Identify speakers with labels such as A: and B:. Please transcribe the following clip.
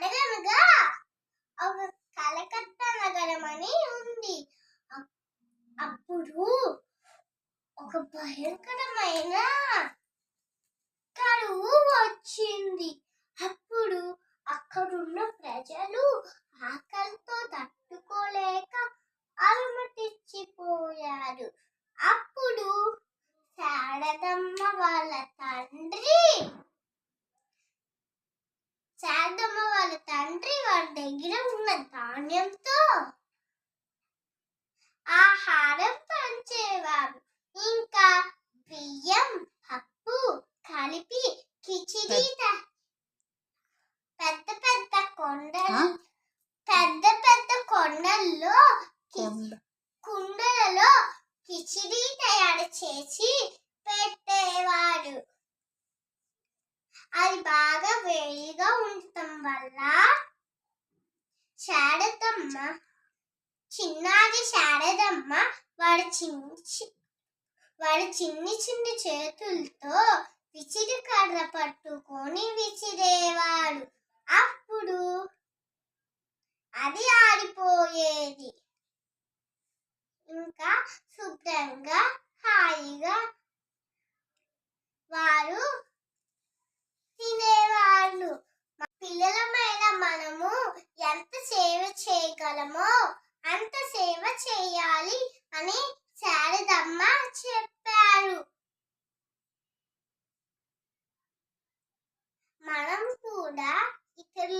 A: అనగనగా ఒక కలకత్తా నగరం అని ఉంది అప్పుడు ఒక భయంకరమైన కరువు వచ్చింది. అప్పుడు అక్కడున్న ప్రజలు ఆకలితో తట్టుకోలేక అలమటించిపోయారు. అప్పుడు శారదమ్మ వాళ్ళ తండ్రి శారదమ్మ వాళ్ళ తండ్రి వాళ్ళ దగ్గర ఉన్న ధాన్యంతో ఆహారం పంచేవారు. ఇంకా బియ్యం పప్పు కలిపి కిచిడి పెద్ద పెద్ద కొండలు
B: ఆ?
A: పెద్ద పెద్ద కొండల్లో
B: కొండ.
A: కుండలలో కిచిడి తయారు చేసి పెట్టేవాడు అది బాగా వేడిగా ఉండటం వల్ల శారదమ్మ చిన్నారి శారదమ్మ వాడి చిన్ని చి- వాడి చిన్ని చిన్ని చేతులతో విసిరి కర్ర పట్టుకొని విసిరేవాడు. అప్పుడు అది ఆడిపోయేది ఇంకా శుభ్రంగా మనము ఎంత సేవ చేయగలమో అంత సేవ చేయాలి అని శారదమ్మ చెప్పారు. మనం కూడా ఇతరుల